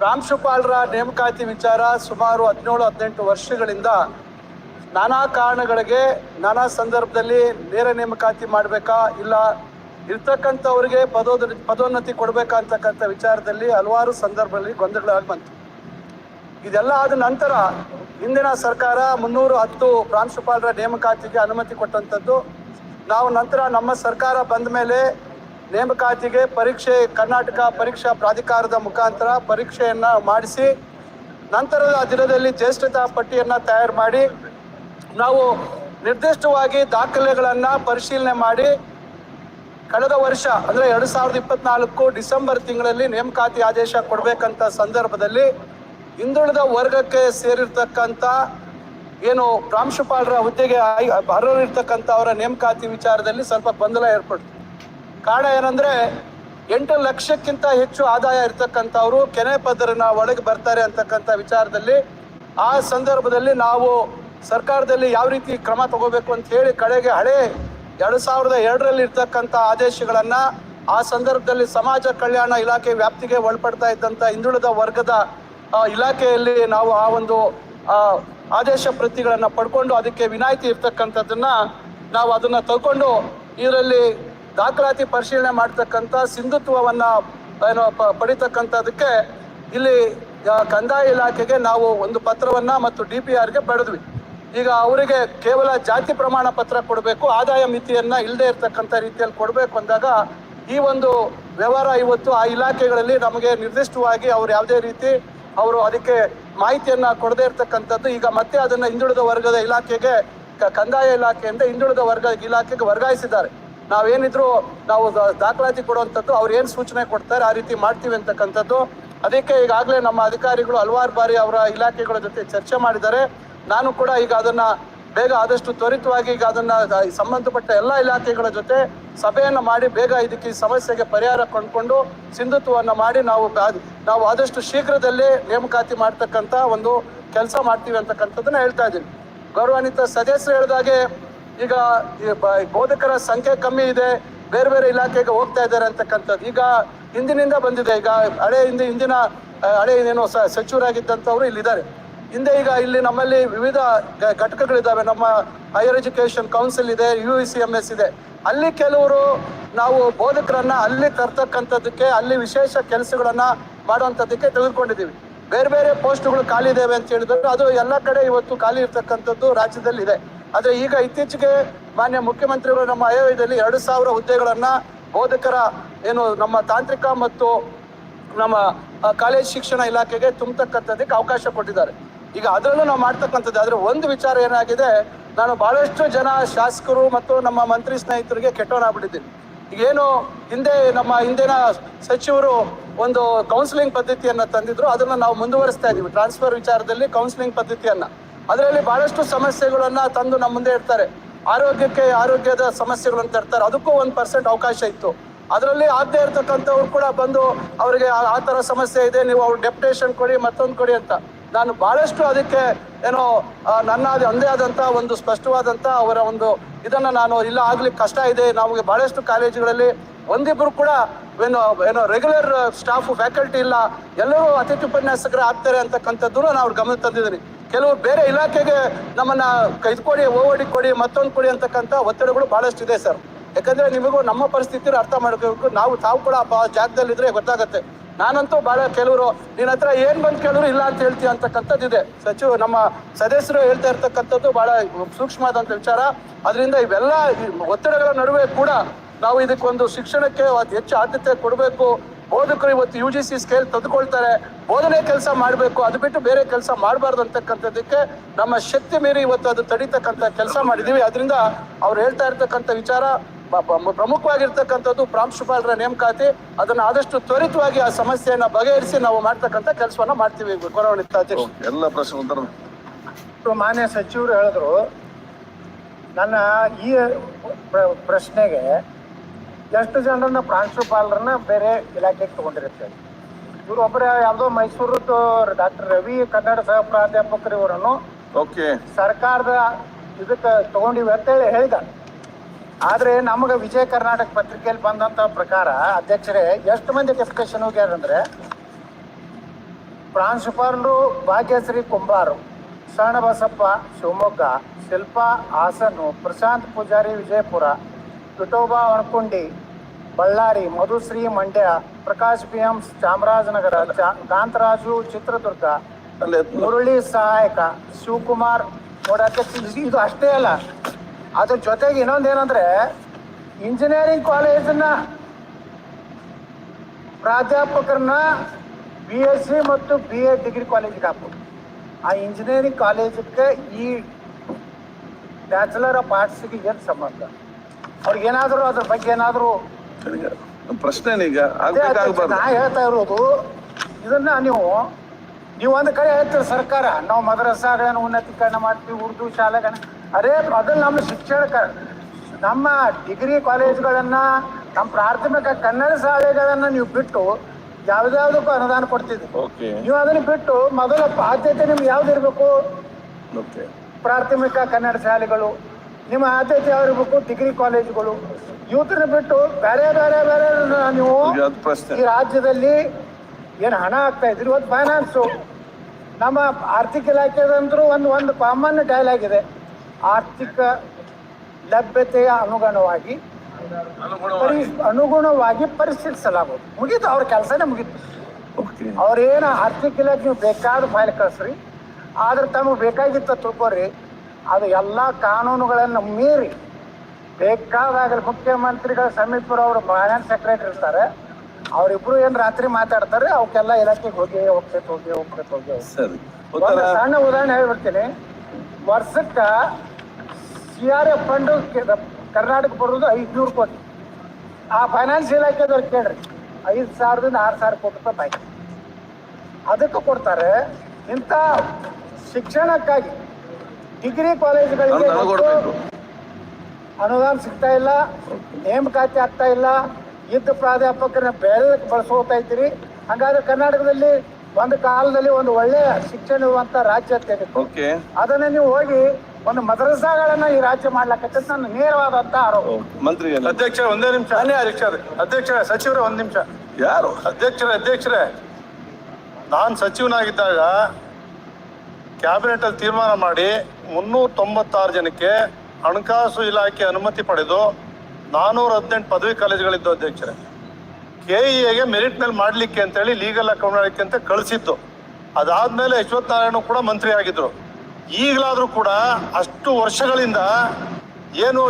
[SPEAKER 5] ಪ್ರಾಂಶುಪಾಲರ ನೇಮಕಾತಿ ವಿಚಾರ ಸುಮಾರು ಹದಿನೇಳು, ಹದಿನೆಂಟು ವರ್ಷಗಳಿಂದ ನಾನಾ ಕಾರಣಗಳಿಗೆ ನಾನಾ ಸಂದರ್ಭದಲ್ಲಿ ನೇರ ನೇಮಕಾತಿ ಮಾಡಬೇಕಾ, ಇಲ್ಲ ಇರ್ತಕ್ಕಂಥವ್ರಿಗೆ ಪದೋದ ಪದೋನ್ನತಿ ಕೊಡಬೇಕಾ ಅಂತಕ್ಕಂಥ ವಿಚಾರದಲ್ಲಿ ಹಲವಾರು ಸಂದರ್ಭದಲ್ಲಿ ಗೊಂದಲಗಳಾಗಿ ಬಂತು. ಇದೆಲ್ಲ ಆದ ನಂತರ ಹಿಂದಿನ ಸರ್ಕಾರ ಮುನ್ನೂರು ಹತ್ತು ಪ್ರಾಂಶುಪಾಲರ ನೇಮಕಾತಿಗೆ ಅನುಮತಿ ಕೊಟ್ಟಂಥದ್ದು. ನಾವು ನಂತರ ನಮ್ಮ ಸರ್ಕಾರ ಬಂದ ಮೇಲೆ ನೇಮಕಾತಿಗೆ ಪರೀಕ್ಷೆ, ಕರ್ನಾಟಕ ಪರೀಕ್ಷಾ ಪ್ರಾಧಿಕಾರದ ಮುಖಾಂತರ ಪರೀಕ್ಷೆಯನ್ನು ಮಾಡಿಸಿ, ನಂತರದ ದಿನದಲ್ಲಿ ಜ್ಯೇಷ್ಠತಾ ಪಟ್ಟಿಯನ್ನು ತಯಾರು ಮಾಡಿ, ನಾವು ನಿರ್ದಿಷ್ಟವಾಗಿ ದಾಖಲೆಗಳನ್ನು ಪರಿಶೀಲನೆ ಮಾಡಿ, ಕಳೆದ ವರ್ಷ ಅಂದರೆ ಎರಡು ಸಾವಿರದ ಇಪ್ಪತ್ನಾಲ್ಕು ಡಿಸೆಂಬರ್ ತಿಂಗಳಲ್ಲಿ ನೇಮಕಾತಿ ಆದೇಶ ಕೊಡಬೇಕಂತ ಸಂದರ್ಭದಲ್ಲಿ ಹಿಂದುಳಿದ ವರ್ಗಕ್ಕೆ ಸೇರಿರ್ತಕ್ಕಂಥ ಏನು ಪ್ರಾಂಶುಪಾಲರ ಹುದ್ದೆಗೆ ಅರ್ಹರಿರ್ತಕ್ಕಂಥ ಅವರ ನೇಮಕಾತಿ ವಿಚಾರದಲ್ಲಿ ಸ್ವಲ್ಪ ಗೊಂದಲ ಏರ್ಪಡ್ತು. ಕಾರಣ ಏನಂದ್ರೆ ಎಂಟು ಲಕ್ಷಕ್ಕಿಂತ ಹೆಚ್ಚು ಆದಾಯ ಇರ್ತಕ್ಕಂಥವ್ರು ಕೆನೆ ಪದರನ ಒಳಗೆ ಬರ್ತಾರೆ ಅಂತಕ್ಕಂಥ ವಿಚಾರದಲ್ಲಿ ಆ ಸಂದರ್ಭದಲ್ಲಿ ನಾವು ಸರ್ಕಾರದಲ್ಲಿ ಯಾವ ರೀತಿ ಕ್ರಮ ತಗೋಬೇಕು ಅಂತ ಹೇಳಿ ಕಡೆಗೆ ಹಳೆ ಎರಡು ಸಾವಿರದ ಎರಡರಲ್ಲಿ ಇರ್ತಕ್ಕಂಥ ಆದೇಶಗಳನ್ನ ಆ ಸಂದರ್ಭದಲ್ಲಿ ಸಮಾಜ ಕಲ್ಯಾಣ ಇಲಾಖೆ ವ್ಯಾಪ್ತಿಗೆ ಒಳಪಡ್ತಾ ಇದ್ದಂಥ ಹಿಂದುಳಿದ ವರ್ಗದ ಇಲಾಖೆಯಲ್ಲಿ ನಾವು ಆ ಒಂದು ಆದೇಶ ಪ್ರತಿಗಳನ್ನು ಪಡ್ಕೊಂಡು ಅದಕ್ಕೆ ವಿನಾಯಿತಿ ಇರ್ತಕ್ಕಂಥದ್ದನ್ನ ನಾವು ಅದನ್ನ ತಗೊಂಡು ಇದರಲ್ಲಿ ದಾಖಲಾತಿ ಪರಿಶೀಲನೆ ಮಾಡ್ತಕ್ಕಂಥ ಸಿಂಧುತ್ವವನ್ನ, ಏನು ಪಡಿತಕ್ಕಂಥದಕ್ಕೆ ಇಲ್ಲಿ ಕಂದಾಯ ಇಲಾಖೆಗೆ ನಾವು ಒಂದು ಪತ್ರವನ್ನ ಮತ್ತು ಡಿ ಪಿ ಆರ್ಗೆ ಪಡೆದ್ವಿ ಈಗ ಅವರಿಗೆ ಕೇವಲ ಜಾತಿ ಪ್ರಮಾಣ ಪತ್ರ ಕೊಡಬೇಕು, ಆದಾಯ ಮಿತಿಯನ್ನ ಇಲ್ಲದೆ ಇರ್ತಕ್ಕಂಥ ರೀತಿಯಲ್ಲಿ ಕೊಡಬೇಕು ಅಂದಾಗ ಈ ಒಂದು ವ್ಯವಹಾರ ಇವತ್ತು ಆ ಇಲಾಖೆಗಳಲ್ಲಿ ನಮಗೆ ನಿರ್ದಿಷ್ಟವಾಗಿ ಅವ್ರು ಯಾವುದೇ ರೀತಿ ಅವರು ಅದಕ್ಕೆ ಮಾಹಿತಿಯನ್ನ ಕೊಡದೇ ಇರ್ತಕ್ಕಂಥದ್ದು. ಈಗ ಮತ್ತೆ ಅದನ್ನ ಹಿಂದುಳಿದ ವರ್ಗದ ಇಲಾಖೆಗೆ ಕಂದಾಯ ಇಲಾಖೆಯಿಂದ ಹಿಂದುಳಿದ ವರ್ಗ ಇಲಾಖೆಗೆ ವರ್ಗಾಯಿಸಿದ್ದಾರೆ. ನಾವೇನಿದ್ರು ನಾವು ದಾಖಲಾತಿ ಕೊಡುವಂಥದ್ದು, ಅವ್ರು ಏನು ಸೂಚನೆ ಕೊಡ್ತಾರೆ ಆ ರೀತಿ ಮಾಡ್ತೀವಿ ಅಂತಕ್ಕಂಥದ್ದು. ಅದಕ್ಕೆ ಈಗಾಗಲೇ ನಮ್ಮ ಅಧಿಕಾರಿಗಳು ಹಲವಾರು ಬಾರಿ ಅವರ ಇಲಾಖೆಗಳ ಜೊತೆ ಚರ್ಚೆ ಮಾಡಿದ್ದಾರೆ. ನಾನು ಕೂಡ ಈಗ ಅದನ್ನ ಬೇಗ ಆದಷ್ಟು ತ್ವರಿತವಾಗಿ ಈಗ ಅದನ್ನ ಸಂಬಂಧಪಟ್ಟ ಎಲ್ಲ ಇಲಾಖೆಗಳ ಜೊತೆ ಸಭೆಯನ್ನು ಮಾಡಿ ಬೇಗ ಇದಕ್ಕೆ ಸಮಸ್ಯೆಗೆ ಪರಿಹಾರ ಕಂಡುಕೊಂಡು ಸಿಂಧುತ್ವವನ್ನ ಮಾಡಿ ನಾವು ನಾವು ಆದಷ್ಟು ಶೀಘ್ರದಲ್ಲೇ ನೇಮಕಾತಿ ಮಾಡ್ತಕ್ಕಂಥ ಒಂದು ಕೆಲಸ ಮಾಡ್ತೀವಿ ಅಂತಕ್ಕಂಥದ್ದನ್ನ ಹೇಳ್ತಾ ಇದ್ದೀನಿ. ಗೌರವಾನ್ವಿತ ಸದಸ್ಯರು ಹೇಳಿದಾಗೆ ಈಗ ಬೋಧಕರ ಸಂಖ್ಯೆ ಕಮ್ಮಿ ಇದೆ, ಬೇರೆ ಬೇರೆ ಇಲಾಖೆಗೆ ಹೋಗ್ತಾ ಇದ್ದಾರೆ ಅಂತಕ್ಕಂಥದ್ದು. ಈಗ ಹಿಂದಿನಿಂದ ಬಂದಿದೆ. ಈಗ ಹಳೆ ಹಿಂದೆ, ಹಿಂದಿನ ಹಳೆ ಏನೇನೋ ಸಚಿವರಾಗಿದ್ದಂಥವ್ರು ಇಲ್ಲಿದ್ದಾರೆ. ಹಿಂದೆ ಈಗ ಇಲ್ಲಿ ನಮ್ಮಲ್ಲಿ ವಿವಿಧ ಘಟಕಗಳಿದ್ದಾವೆ. ನಮ್ಮ ಹೈಯರ್ ಎಜುಕೇಶನ್ ಕೌನ್ಸಿಲ್ ಇದೆ ಯು ಸಿ ಎಂ ಎಸ್ ಇದೆ. ಅಲ್ಲಿ ಕೆಲವರು ನಾವು ಬೋಧಕರನ್ನ ಅಲ್ಲಿ ತರ್ತಕ್ಕಂಥದ್ದಕ್ಕೆ ಅಲ್ಲಿ ವಿಶೇಷ ಕೆಲಸಗಳನ್ನ ಮಾಡುವಂಥದ್ದಕ್ಕೆ ತೆಗೆದುಕೊಂಡಿದ್ದೀವಿ. ಬೇರೆ ಬೇರೆ ಪೋಸ್ಟ್ಗಳು ಖಾಲಿ ಇದಾವೆ ಅಂತ ಹೇಳಿದ್ರೆ. ಅದು ಎಲ್ಲ ಕಡೆ ಇವತ್ತು ಖಾಲಿ ಇರ್ತಕ್ಕಂಥದ್ದು ರಾಜ್ಯದಲ್ಲಿ ಇದೆ. ಆದರೆ ಈಗ ಇತ್ತೀಚೆಗೆ ಮಾನ್ಯ ಮುಖ್ಯಮಂತ್ರಿಗಳು ನಮ್ಮ ಆಯೋಗದಲ್ಲಿ ಎರಡು ಸಾವಿರ ಹುದ್ದೆಗಳನ್ನ ಬೋಧಕರ ಏನು ನಮ್ಮ ತಾಂತ್ರಿಕ ಮತ್ತು ನಮ್ಮ ಕಾಲೇಜ್ ಶಿಕ್ಷಣ ಇಲಾಖೆಗೆ ತುಂಬತಕ್ಕಂಥದ್ದಕ್ಕೆ ಅವಕಾಶ ಕೊಟ್ಟಿದ್ದಾರೆ. ಈಗ ಅದರಲ್ಲೂ ನಾವು ಮಾಡ್ತಕ್ಕಂಥದ್ದು. ಆದರೆ ಒಂದು ವಿಚಾರ ಏನಾಗಿದೆ, ನಾನು ಬಹಳಷ್ಟು ಜನ ಶಾಸಕರು ಮತ್ತು ನಮ್ಮ ಮಂತ್ರಿ ಸ್ನೇಹಿತರಿಗೆ ಕೆಟ್ಟವನಾಗ್ಬಿಟ್ಟಿದ್ದೀನಿ ಈಗೇನು ಹಿಂದೆ ನಮ್ಮ ಹಿಂದಿನ ಸಚಿವರು ಒಂದು ಕೌನ್ಸಿಲಿಂಗ್ ಪದ್ಧತಿಯನ್ನ ತಂದಿದ್ರು. ಅದನ್ನ ನಾವು ಮುಂದುವರಿಸ್ತಾ ಇದ್ದೀವಿ ಟ್ರಾನ್ಸ್ಫರ್ ವಿಚಾರದಲ್ಲಿ ಕೌನ್ಸಿಲಿಂಗ್ ಪದ್ಧತಿಯನ್ನ. ಅದರಲ್ಲಿ ಬಹಳಷ್ಟು ಸಮಸ್ಯೆಗಳನ್ನ ತಂದು ನಮ್ಮ ಮುಂದೆ ಇಡ್ತಾರೆ. ಆರೋಗ್ಯಕ್ಕೆ ಆರೋಗ್ಯದ ಸಮಸ್ಯೆಗಳನ್ನು ತರ್ತಾರೆ. ಅದಕ್ಕೂ ಒಂದು ಪರ್ಸೆಂಟ್ ಅವಕಾಶ ಇತ್ತು. ಅದರಲ್ಲಿ ಆಗದೆ ಇರ್ತಕ್ಕಂಥವ್ರು ಕೂಡ ಬಂದು ಅವರಿಗೆ ಆ ಥರ ಸಮಸ್ಯೆ ಇದೆ, ನೀವು ಅವ್ರು ಡೆಪ್ಟೇಷನ್ ಕೊಡಿ, ಮತ್ತೊಂದು ಕೊಡಿ ಅಂತ. ನಾನು ಬಹಳಷ್ಟು ಅದಕ್ಕೆ ಏನೋ ನನ್ನ ಒಂದೇ ಆದಂಥ ಒಂದು ಸ್ಪಷ್ಟವಾದಂಥ ಅವರ ಒಂದು ಇದನ್ನ ನಾನು ಇಲ್ಲ ಆಗ್ಲಿಕ್ಕೆ ಕಷ್ಟ ಇದೆ. ನಮಗೆ ಬಹಳಷ್ಟು ಕಾಲೇಜುಗಳಲ್ಲಿ ಒಂದಿಬ್ರು ಕೂಡ ಏನೋ ಏನೋ ರೆಗ್ಯುಲರ್ ಸ್ಟಾಫ್ ಫ್ಯಾಕಲ್ಟಿ ಇಲ್ಲ. ಎಲ್ಲರೂ ಅತಿಥಿ ಉಪನ್ಯಾಸಕರ ಆಗ್ತಾರೆ ಅಂತಕ್ಕಂಥದ್ದು ಅವ್ರ ಗಮನ ತಂದಿದ್ದೀನಿ. ಕೆಲವು ಬೇರೆ ಇಲಾಖೆಗೆ ನಮ್ಮನ್ನ ಇದು ಕೊಡಿ ಓವಡಿ ಕೊಡಿ, ಮತ್ತೊಂದು ಕೊಡಿ ಅಂತಕ್ಕಂಥ ಒತ್ತಡಗಳು ಬಹಳಷ್ಟು ಇದೆ ಸರ್. ಯಾಕಂದ್ರೆ ನಿಮಗೂ ನಮ್ಮ ಪರಿಸ್ಥಿತಿ ಅರ್ಥ ಮಾಡ್ಕೋಬೇಕು ನಾವು ತಾವು ಕೂಡ ಆ ಜಾಗದಲ್ಲಿ ಇದ್ರೆ ಗೊತ್ತಾಗತ್ತೆ. ನಾನಂತೂ ಬಹಳ ಕೆಲವರು, ನಿನ್ನ ಹತ್ರ ಏನು ಬಂದು ಕೇಳಿದ್ರು ಇಲ್ಲ ಅಂತ ಹೇಳ್ತೀಯ ಅಂತಕ್ಕಂಥದ್ದು ಇದೆ. ಸಚಿವ, ನಮ್ಮ ಸದಸ್ಯರು ಹೇಳ್ತಾ ಇರ್ತಕ್ಕಂಥದ್ದು ಬಹಳ ಸೂಕ್ಷ್ಮವಾದಂಥ ವಿಚಾರ. ಅದರಿಂದ ಇವೆಲ್ಲ ಒತ್ತಡಗಳ ನಡುವೆ ಕೂಡ ನಾವು ಇದಕ್ಕೊಂದು ಶಿಕ್ಷಣಕ್ಕೆ ಹೆಚ್ಚು ಆದ್ಯತೆ ಕೊಡಬೇಕು. ಬೋಧಕರು ಇವತ್ತು ಯು ಜಿ ಸಿ ಸ್ಕೇಲ್ ತದ್ಕೊಳ್ತಾರೆ ಬೋಧನೆ ಕೆಲಸ ಮಾಡಬೇಕು. ಅದು ಬಿಟ್ಟು ಬೇರೆ ಕೆಲಸ ಮಾಡಬಾರ್ದು ಅಂತಕ್ಕಂಥದ್ದಕ್ಕೆ ನಮ್ಮ ಶಕ್ತಿ ಮೀರಿ ಇವತ್ತು ಅದು ತಡೀತಕ್ಕಂಥ ಕೆಲಸ ಮಾಡಿದ್ದೀವಿ. ಅದರಿಂದ ಅವ್ರು ಹೇಳ್ತಾ ಇರ್ತಕ್ಕಂಥ ವಿಚಾರ ಪ್ರಮುಖವಾಗಿರ್ತಕ್ಕಂಥದ್ದು ಪ್ರಾಂಶುಪಾಲರ ನೇಮಕಾತಿ. ಅದನ್ನು ಆದಷ್ಟು ತ್ವರಿತವಾಗಿ ಆ ಸಮಸ್ಯೆಯನ್ನ ಬಗೆಹರಿಸಿ ನಾವು ಮಾಡ್ತಕ್ಕಂಥ ಕೆಲಸವನ್ನ ಮಾಡ್ತೀವಿ
[SPEAKER 2] ಎಲ್ಲ ಪ್ರಶ್ನೆ
[SPEAKER 4] ಮಾನ್ಯ ಸಚಿವರು ಹೇಳಿದ್ರು ನನ್ನ ಈ ಪ್ರ- ಪ್ರಶ್ನೆಗೆ ಎಷ್ಟು ಜನರನ್ನ ಪ್ರಾಂಶುಪಾಲರನ್ನ ಬೇರೆ ಇಲಾಖೆಗೆ ತಗೊಂಡಿರ್ತೇವೆ ಇವರು ಒಬ್ಬರ ಯಾವುದೋ ಮೈಸೂರದ್ದು ಡಾಕ್ಟರ್ ರವಿ ಕನ್ನಡ ಸಹ ಪ್ರಾಧ್ಯಾಪಕರು ಇವರನ್ನು
[SPEAKER 2] ಓಕೆ.
[SPEAKER 4] ಸರ್ಕಾರದ ಇದಕ್ಕೆ ತಗೊಂಡಿವಿ ಅಂತೇಳಿ ಹೇಳಿದ ಆದ್ರೆ ನಮಗ ವಿಜಯ ಕರ್ನಾಟಕ ಪತ್ರಿಕೆಯಲ್ಲಿ ಬಂದಂತ ಪ್ರಕಾರ ಅಧ್ಯಕ್ಷರೇ ಎಷ್ಟು ಮಂದಿ ಡಿಸ್ಕಷನ್ ಹೋಗ್ಯಾರಂದ್ರೆ ಪ್ರಾಂಶುಪಾಲರು ಭಾಗ್ಯಶ್ರೀ ಕುಂಬಾರು ಶರಣಬಸಪ್ಪ ಶಿವಮೊಗ್ಗ ಶಿಲ್ಪಾ ಹಾಸನು ಪ್ರಶಾಂತ್ ಪೂಜಾರಿ ವಿಜಯಪುರ ವಿಠೋಬಾ ಒಣಕುಂಡಿ ಬಳ್ಳಾರಿ ಮಧುಶ್ರೀ ಮಂಡ್ಯ ಪ್ರಕಾಶ್ ಪಿ ಎಂ ಚಾಮರಾಜನಗರ ಕಾಂತರಾಜು ಚಿತ್ರದುರ್ಗ ಮುರಳಿ ಸಹಾಯಕ ಶಿವಕುಮಾರ್. ನೋಡಿ ಅಧ್ಯಕ್ಷ ಇದು ಅಷ್ಟೇ ಅಲ್ಲ. ಅದ್ರ ಜೊತೆಗೆ ಇನ್ನೊಂದೇನಂದ್ರೆ ಇಂಜಿನಿಯರಿಂಗ್ ಕಾಲೇಜನ್ನ ಪ್ರಾಧ್ಯಾಪಕರನ್ನ ಬಿ ಎಸ್ ಸಿ ಮತ್ತು ಬಿ ಎ ಡಿಗ್ರಿ ಕಾಲೇಜಿಗೆ ಹಾಕ್ಬೋದು. ಆ ಇಂಜಿನಿಯರಿಂಗ್ ಕಾಲೇಜಕ್ಕೆ ಈ ಬ್ಯಾಚುಲರ್ ಆಫ್ ಆರ್ಟ್ಸ್ಗೆ ಏನು ಸಂಬಂಧ? ಅವ್ರಿಗೇನಾದರೂ ಅದ್ರ ಬಗ್ಗೆ ಏನಾದರೂ
[SPEAKER 2] ಪ್ರಶ್ನೆ ಈಗ
[SPEAKER 4] ನಾ ಹೇಳ್ತಾ ಇರೋದು ಇದನ್ನ ನೀವು ನೀವು ಒಂದು ಕಡೆ ಹೇಳ್ತೀರ ಸರ್ಕಾರ ನಾವು ಮದ್ರಸಾಗಳನ್ನು ಉನ್ನತೀಕರಣ ಮಾಡ್ತೀವಿ ಉರ್ದು ಶಾಲೆಗಳನ್ನ. ಅದೇ ಮೊದಲು ನಮ್ಮ ಶಿಕ್ಷಣ ನಮ್ಮ ಡಿಗ್ರಿ ಕಾಲೇಜ್ಗಳನ್ನ ನಮ್ಮ ಪ್ರಾಥಮಿಕ ಕನ್ನಡ ಶಾಲೆಗಳನ್ನ ನೀವು ಬಿಟ್ಟು ಯಾವ್ದಾವ್ದಕ್ಕೂ ಅನುದಾನ ಕೊಡ್ತಿದ್ವಿ
[SPEAKER 2] ಓಕೆ
[SPEAKER 4] ನೀವು ಅದನ್ನ ಬಿಟ್ಟು ಮೊದಲ ಆದ್ಯತೆ ನಿಮ್ಗೆ ಯಾವ್ದು ಇರಬೇಕು?
[SPEAKER 2] ಓಕೆ
[SPEAKER 4] ಪ್ರಾಥಮಿಕ ಕನ್ನಡ ಶಾಲೆಗಳು ನಿಮ್ಮ ಆದ್ಯತೆ ಯಾವ ಇರಬೇಕು? ಡಿಗ್ರಿ ಕಾಲೇಜುಗಳು. ಇವತ್ತನ್ನ ಬಿಟ್ಟು ಬೇರೆ ಬೇರೆ ಬೇರೆ ನೀವು ಈ ರಾಜ್ಯದಲ್ಲಿ ಏನು ಹಣ ಆಗ್ತಾ ಇದ್ರಿ? ಇವತ್ತು ಫೈನಾನ್ಸು ನಮ್ಮ ಆರ್ಥಿಕ ಇಲಾಖೆದಂದ್ರೂ ಒಂದು ಒಂದು ಕಾಮನ್ ಡೈಲಾಗ್ ಇದೆ ಆರ್ಥಿಕ ಲಭ್ಯತೆಯ ಅನುಗುಣವಾಗಿ ಪರಿ ಅನುಗುಣವಾಗಿ ಪರಿಶೀಲಿಸಲಾಗುವುದು. ಮುಗೀತು ಅವ್ರ ಕೆಲಸನೇ ಮುಗೀತು. ಅವ್ರೇನು ಆರ್ಥಿಕ ಇಲಾಖೆ ನೀವು ಬೇಕಾದ ಫೈಲ್ ಕಳಿಸ್ರಿ. ಆದ್ರೆ ತಮಗೆ ಬೇಕಾಗಿತ್ತ ತಿಳ್ಕೊರಿ ಅದು ಎಲ್ಲ ಕಾನೂನುಗಳನ್ನು ಮೀರಿ ಬೇಕಾದಾಗ ಮುಖ್ಯಮಂತ್ರಿಗಳ ಸಮೀಪರು ಅವರು ಫೈನಾನ್ಸ್ ಸೆಕ್ರೆಟರಿ ಇರ್ತಾರೆ. ಅವರಿಬ್ರು ಏನ್ ರಾತ್ರಿ ಮಾತಾಡ್ತಾರೆ ಅವಕ್ಕೆಲ್ಲ ಇಲಾಖೆಗೆ ಹೋಗಿ ಹೋಗ್ತೈತೆ ಹೋಗಿ ಹೋಗ್ತೈತೆ ಹೋಗಿ.
[SPEAKER 2] ಸರಿ.
[SPEAKER 4] ಒಂದು ಸಣ್ಣ ಉದಾಹರಣೆ ಹೇಳ್ಬಿಡ್ತೀನಿ. ವರ್ಷಕ್ಕ C R F fund Karnataka ಬರೋದು ಐದ್ನೂರು ಕೋಟಿ. ಆ ಫೈನಾನ್ಸ್ ಇಲಾಖೆದವ್ರು ಕೇಳ್ರಿ ಐದು ಸಾವಿರದಿಂದ ಆರು ಸಾವಿರ ಕೋಟಿ ರೂಪಾಯಿ ಬಾಕಿ. ಅದಕ್ಕೆ ಕೊಡ್ತಾರೆ ಇಂಥ ಶಿಕ್ಷಣಕ್ಕಾಗಿ ಡಿಗ್ರಿ ಕಾಲೇಜುಗಳಿಗೆ ಅನುದಾನ ಸಿಗ್ತಾ ಇಲ್ಲ ನೇಮಕಾತಿ ಆಗ್ತಾ ಇಲ್ಲ ಇದ್ದ ಪ್ರಾಧ್ಯಾಪಕರನ್ನ ಬೇರೆ ಬಳಸ್ಕೋತಾ ಇದ್ದೀರಿ. ಹಾಗಾದ್ರೆ ಕರ್ನಾಟಕದಲ್ಲಿ ಒಂದು ಕಾಲದಲ್ಲಿ ಒಂದು ಒಳ್ಳೆಯ ಶಿಕ್ಷಣ ಇರುವಂತ ರಾಜ್ಯ ಅಂತ ಹೇಳಿ ಅದನ್ನ ನೀವು ಹೋಗಿ ಒಂದು ಮದ್ರಸಾಗಳನ್ನ ಈ ರಾಜ್ಯ ಮಾಡ್ಲಕ್ಕ ನನ್ನ ನೇರವಾದಂತ ಆರೋಪ.
[SPEAKER 2] ಮಂತ್ರಿ
[SPEAKER 6] ಅಧ್ಯಕ್ಷ ಒಂದೇ ನಿಮಿಷ. ಅಧ್ಯಕ್ಷ ಅಧ್ಯಕ್ಷ ಸಚಿವರ ಒಂದ್ ನಿಮಿಷ.
[SPEAKER 2] ಯಾರು?
[SPEAKER 6] ಅಧ್ಯಕ್ಷರ ಅಧ್ಯಕ್ಷರೇ. ನಾನು ಸಚಿವನಾಗಿದ್ದಾಗ ಕ್ಯಾಬಿನೆಟ್ ಅಲ್ಲಿ ತೀರ್ಮಾನ ಮಾಡಿ ಮುನ್ನೂರ ತೊಂಬತ್ತಾರು ಜನಕ್ಕೆ ಹಣಕಾಸು ಇಲಾಖೆ ಅನುಮತಿ ಪಡೆದು ನಾನೂರ ಹದಿನೆಂಟು ಪದವಿ ಕಾಲೇಜುಗಳಿದ್ದು ಅಧ್ಯಕ್ಷರೇ. ಕೆ ಇಎಗೆ ಮೆರಿಟ್ ಮೇಲೆ ಮಾಡಲಿಕ್ಕೆ ಅಂತೇಳಿ ಲೀಗಲ್ ಅಕೌಂಟ್ ಮಾಡಲಿಕ್ಕೆ ಅಂತ ಕಳಿಸಿತ್ತು. ಅದಾದಮೇಲೆ ಯಶವಂತ ನಾರಾಯಣ ಕೂಡ ಮಂತ್ರಿ ಆಗಿದ್ರು. ಈಗಲಾದರೂ ಕೂಡ ಅಷ್ಟು ವರ್ಷಗಳಿಂದ ಏನು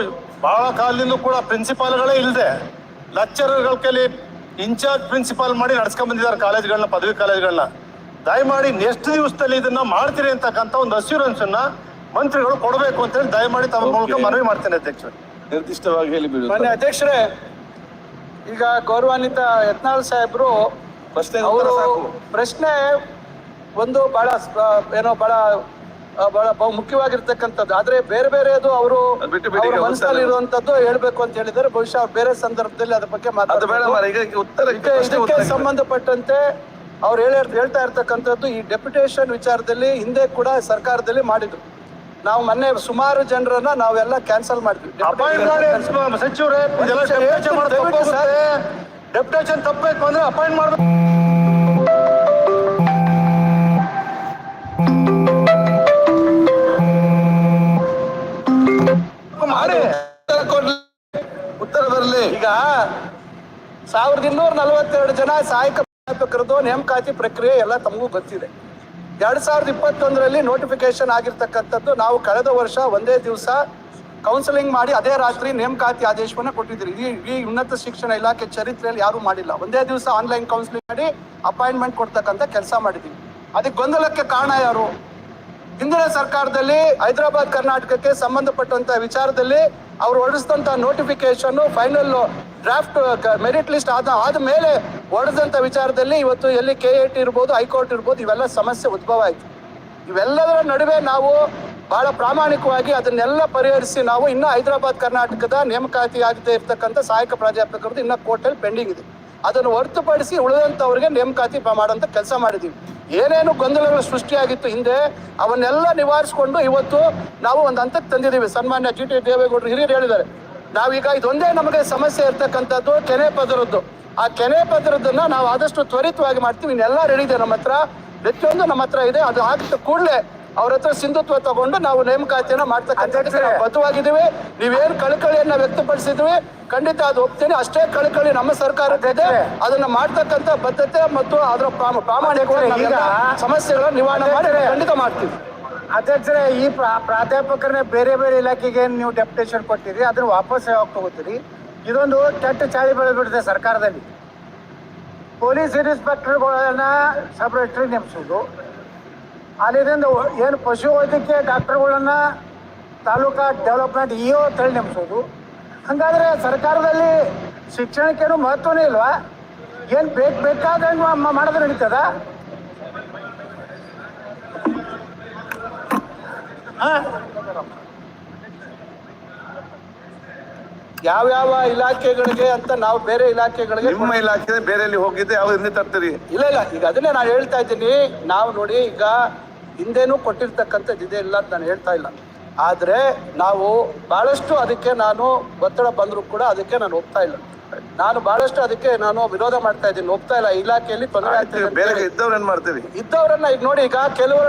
[SPEAKER 6] ಬಹಳ ಕಾಲದಿಂದ ಕೂಡ ಪ್ರಿನ್ಸಿಪಾಲ್ಗಳೇ ಇಲ್ಲದೆ ಲೆಕ್ಚರರ್ಗಳ ಕೈಲಿ ಇನ್ಚಾರ್ಜ್ ಪ್ರಿನ್ಸಿಪಾಲ್ ಮಾಡಿ ನಡ್ಸ್ಕೊಂಡ್ ಬಂದಿದ್ದಾರೆ ಕಾಲೇಜ್ಗಳನ್ನ ಪದವಿ ಕಾಲೇಜ್ಗಳನ್ನ. ದಯಮಾಡಿ ನೆಕ್ಸ್ಟ್ ದಿವಸದಲ್ಲಿ ಇದನ್ನ ಮಾಡ್ತೀರಿ ಅಂತಕ್ಕಂಥ ಒಂದು ಅಶ್ಯೂರೆನ್ಸ್ ಅನ್ನ ಮಂತ್ರಿಗಳು ಕೊಡಬೇಕು ಅಂತೇಳಿ ದಯಮಾಡಿ ತಮ್ಮ ಮೂಲಕ ಮನವಿ ಮಾಡ್ತೇನೆ ಅಧ್ಯಕ್ಷ
[SPEAKER 2] ನಿರ್ದಿಷ್ಟವಾಗಿ ಹೇಳಿ ಬಿಡು.
[SPEAKER 5] ಮಾನ್ಯ ಅಧ್ಯಕ್ಷರೇ ಈಗ ಗೌರವಾನ್ವಿತ ಯತ್ನಾಳ್ ಸಾಹೇಬ್ರು
[SPEAKER 2] ಪ್ರಶ್ನೆ
[SPEAKER 5] ಅವರು ಪ್ರಶ್ನೆ ಒಂದು ಬಹಳ ಏನೋ ಬಹಳ ಬಹಳ ಬಹು ಮುಖ್ಯವಾಗಿರ್ತಕ್ಕಂಥದ್ದು. ಆದ್ರೆ ಬೇರೆ ಬೇರೆದು ಅವರು
[SPEAKER 2] ಅದ್
[SPEAKER 5] ಅವ್ರ ಮನಸ್ಸಲ್ಲಿ ಇರುವಂತದ್ದು ಹೇಳ್ಬೇಕು ಅಂತ ಹೇಳಿದ್ರೆ ಬಹುಶಃ ಬೇರೆ ಸಂದರ್ಭದಲ್ಲಿ ಅದ್ರ ಬಗ್ಗೆ
[SPEAKER 2] ಮಾತಾಡ್ತಾರೆ
[SPEAKER 5] ಸಂಬಂಧಪಟ್ಟಂತೆ ಅವ್ರು ಹೇಳ ಹೇಳ್ತಾ ಇರ್ತಕ್ಕಂಥದ್ದು ಈ ಡೆಪ್ಯುಟೇಷನ್ ವಿಚಾರದಲ್ಲಿ ಹಿಂದೆ ಕೂಡ ಸರ್ಕಾರದಲ್ಲಿ ಮಾಡಿದ್ರು. ನಾವು ಮೊನ್ನೆ ಸುಮಾರು ಜನರನ್ನ ನಾವೆಲ್ಲ ಕ್ಯಾನ್ಸಲ್
[SPEAKER 6] ಮಾಡ್ತೀವಿ. ಸಚಿವರೇ ಡೆಪ್ಯುಟೇಷನ್ ತಪ್ಪಬೇಕು ಅಂದ್ರೆ ಅಪಾಯಿಂಟ್ ಮಾಡಬೇಕು. ಮಾಡಿ.
[SPEAKER 2] ಉತ್ತರ ಬರಲಿ.
[SPEAKER 5] ಈಗ ಸಾವಿರದ ಇನ್ನೂರ ನಲವತ್ತೆರಡು ಜನ ಸಹಾಯಕ ನೇಮಕಾತಿ ಪ್ರಕ್ರಿಯೆ ಎಲ್ಲ ತಮಗೂ ಗೊತ್ತಿದೆ. ಎರಡ್ ಸಾವಿರದ ಇಪ್ಪತ್ತೊಂದರಲ್ಲಿ ನೋಟಿಫಿಕೇಶನ್ ಆಗಿರ್ತಕ್ಕಂಥದ್ದು ನಾವು ಕಳೆದ ವರ್ಷ ಒಂದೇ ದಿವಸ ಕೌನ್ಸಿಲಿಂಗ್ ಮಾಡಿ ಅದೇ ರಾತ್ರಿ ನೇಮಕಾತಿ ಆದೇಶವನ್ನು ಕೊಟ್ಟಿದ್ರಿ ಈ ಈ ಉನ್ನತ ಶಿಕ್ಷಣ ಇಲಾಖೆ ಚರಿತ್ರೆಯಲ್ಲಿ ಯಾರು ಮಾಡಿಲ್ಲ. ಒಂದೇ ದಿವಸ ಆನ್ಲೈನ್ ಕೌನ್ಸಿಲಿಂಗ್ ಮಾಡಿ ಅಪಾಯಿಂಟ್ಮೆಂಟ್ ಕೊಡ್ತಕ್ಕಂಥ ಕೆಲಸ ಮಾಡಿದ್ವಿ ಅದಕ್ಕೆ ಗೊಂದಲಕ್ಕೆ ಕಾರಣ ಯಾರು? ಹಿಂದಿನ ಸರ್ಕಾರದಲ್ಲಿ ಹೈದರಾಬಾದ್ ಕರ್ನಾಟಕಕ್ಕೆ ಸಂಬಂಧಪಟ್ಟಂತ ವಿಚಾರದಲ್ಲಿ ಅವ್ರು ಹೊರಡಿಸಿದಂತ notification final draft merit list ಆದ ಆದ್ಮೇಲೆ ಹೊಡೆದಂತ ವಿಚಾರದಲ್ಲಿ ಇವತ್ತು ಎಲ್ಲಿ ಕೆ ಎ ಟಿ ಇರ್ಬೋದು ಹೈಕೋರ್ಟ್ ಇರ್ಬೋದು, ಇವೆಲ್ಲ ಸಮಸ್ಯೆ ಉದ್ಭವ ಆಯ್ತು. ಇವೆಲ್ಲದರ ನಡುವೆ ನಾವು ಬಹಳ ಪ್ರಾಮಾಣಿಕವಾಗಿ ಅದನ್ನೆಲ್ಲ ಪರಿಹರಿಸಿ ನಾವು ಇನ್ನೂ ಹೈದರಾಬಾದ್ ಕರ್ನಾಟಕದ ನೇಮಕಾತಿ ಆಗದೆ ಇರ್ತಕ್ಕಂಥ ಸಹಾಯಕ ಪ್ರಾಧ್ಯಾಪಕರದ್ದು ಇನ್ನೂ ಕೋರ್ಟಲ್ಲಿ ಪೆಂಡಿಂಗ್ ಇದೆ. ಅದನ್ನು ಹೊರತುಪಡಿಸಿ ಉಳಿದಂಥವ್ರಿಗೆ ನೇಮಕಾತಿ ಮಾಡೋಂಥ ಕೆಲಸ ಮಾಡಿದ್ದೀವಿ. ಏನೇನು ಗೊಂದಲಗಳು ಸೃಷ್ಟಿಯಾಗಿತ್ತು ಹಿಂದೆ, ಅವನ್ನೆಲ್ಲ ನಿವಾರಿಸಿಕೊಂಡು ಇವತ್ತು ನಾವು ಒಂದು ಹಂತಕ್ಕೆ ತಂದಿದ್ದೀವಿ. ಸನ್ಮಾನ್ಯ ಜಿ ಟಿ ದೇವೇಗೌಡರು ಹಿರಿಯರು ಹೇಳಿದ್ದಾರೆ, ನಾವೀಗ ಇದೊಂದೇ ನಮಗೆ ಸಮಸ್ಯೆ ಇರ್ತಕ್ಕಂಥದ್ದು ಕೆನೆ ಪದರದ್ದು. ಆ ಕೆನೆ ಪತ್ರದನ್ನ ನಾವು ಆದಷ್ಟು ತ್ವರಿತವಾಗಿ ಮಾಡ್ತೀವಿ. ಇನ್ನೆಲ್ಲ ರೆಡಿ ಇದೆ ನಮ್ಮ ಹತ್ರ. ಪ್ರತಿಯೊಂದು ನಮ್ಮ ಹತ್ರ ಇದೆ. ಅದು ಆಗಿದ ಕೂಡಲೇ ಅವ್ರ ಹತ್ರ ಸಿಂಧುತ್ವ ತಗೊಂಡು ನಾವು ನೇಮಕಾತಿಯನ್ನ ಮಾಡ್ತಕ್ಕಂಥ. ಬದ್ಧವಾಗಿದ್ದೀವಿ. ನೀವೇನು ಕಳಕಳಿಯನ್ನ ವ್ಯಕ್ತಪಡಿಸಿದ್ವಿ ಖಂಡಿತ ಅದು ಒಪ್ತೀನಿ. ಅಷ್ಟೇ ಕಳಕಳಿ ನಮ್ಮ ಸರ್ಕಾರಕ್ಕೆ ಇದೆ.
[SPEAKER 4] ಅಧ್ಯಕ್ಷರೇ.
[SPEAKER 5] ಅದನ್ನ ಮಾಡ್ತಕ್ಕಂಥ ಬದ್ಧತೆ ಮತ್ತು ಅದರ ಪ್ರಾಮಾಣಿಕ ಸಮಸ್ಯೆಗಳನ್ನ ನಿವಾರಣೆ ಮಾಡಿ ಖಂಡಿತ ಮಾಡ್ತೀವಿ.
[SPEAKER 4] ಅಧ್ಯಕ್ಷರೇ ಈ ಪ್ರಾ- ಪ್ರಾಧ್ಯಾಪಕರನ್ನೇ ಬೇರೆ ಬೇರೆ ಇಲಾಖೆಗೆ ನೀವು ಡೆಪ್ಯುಟೇಷನ್ ಕೊಟ್ಟಿರಿ. ಅದನ್ನ ವಾಪಸ್ ಯಾವಾಗ ತಗೋತೀರಿ? ಇದೊಂದು ಕೆಟ್ಟ ಚಾಳಿ ಬೆಳೆದ್ಬಿಟ್ಟಿದೆ ಸರ್ಕಾರದಲ್ಲಿ. ಪೊಲೀಸ್ ಇನ್ಸ್ಪೆಕ್ಟರ್ಗಳನ್ನ ಸಬ್ ರಿಜಿಸ್ಟ್ರಿ ನೇಮಿಸೋದು. ಅಲ್ಲಿಂದ ಏನು ಪಶು ವೈದ್ಯಕೀಯ ಡಾಕ್ಟರ್ಗಳನ್ನ ತಾಲೂಕಾ ಡೆವಲಪ್ಮೆಂಟ್ ಇ ಓ ತಳಿ ನೇಮಿಸೋದು. ಹಂಗಾದ್ರೆ ಸರ್ಕಾರದಲ್ಲಿ ಶಿಕ್ಷಣಕ್ಕೇನು ಮಹತ್ವನೇ ಇಲ್ವಾ? ಏನು ಬೇಕು ಬೇಕಾದಂಗೆ ಮಾಡೋದು ನಡೀತದ?
[SPEAKER 5] ಯಾವ್ಯಾವ ಇಲಾಖೆಗಳಿಗೆ ಅಂತ ನಾವು ಬೇರೆ ಇಲಾಖೆಗಳಿಗೆ
[SPEAKER 2] ನಿಮ್ಮ ಇಲಾಖೆ ಬೇರೆಯಲ್ಲಿ ಹೋಗಿದ್ದೆ ಯಾವ ಹಿಂದೆ ತರ್ತೀರಿ?
[SPEAKER 5] ಇಲ್ಲ ಇಲ್ಲ ಈಗ ಅದನ್ನೇ ನಾನು ಹೇಳ್ತಾ ಇದ್ದೀನಿ. ನಾವು ನೋಡಿ ಈಗ ಹಿಂದೆನೂ ಕೊಟ್ಟಿರ್ತಕ್ಕಂಥದ್ದು ಇದೆ ಇಲ್ಲ ಅಂತ ನಾನು ಹೇಳ್ತಾ ಇಲ್ಲ. ಆದ್ರೆ ನಾವು ಬಹಳಷ್ಟು ಅದಕ್ಕೆ ನಾನು ಒತ್ತಡ ಬಂದರೂ ಕೂಡ ಅದಕ್ಕೆ ನಾನು ಹೋಗ್ತಾ ಇಲ್ಲ. ನಾನು ಬಹಳಷ್ಟು ಅದಕ್ಕೆ ನಾನು ವಿರೋಧ ಮಾಡ್ತಾ ಇದ್ದೀನಿ ಹೋಗ್ತಾ ಇಲ್ಲ. ಇಲಾಖೆಯಲ್ಲಿ ತೊಂದರೆ
[SPEAKER 2] ಬೇರೆ
[SPEAKER 5] ಹೇಳಿ.
[SPEAKER 2] ಇದ್ದವ್ರು ಏನ್ ಮಾಡ್ತೀರಿ?
[SPEAKER 5] ಇದ್ದವರನ್ನ ಈಗ ನೋಡಿ ಈಗ ಕೆಲವರು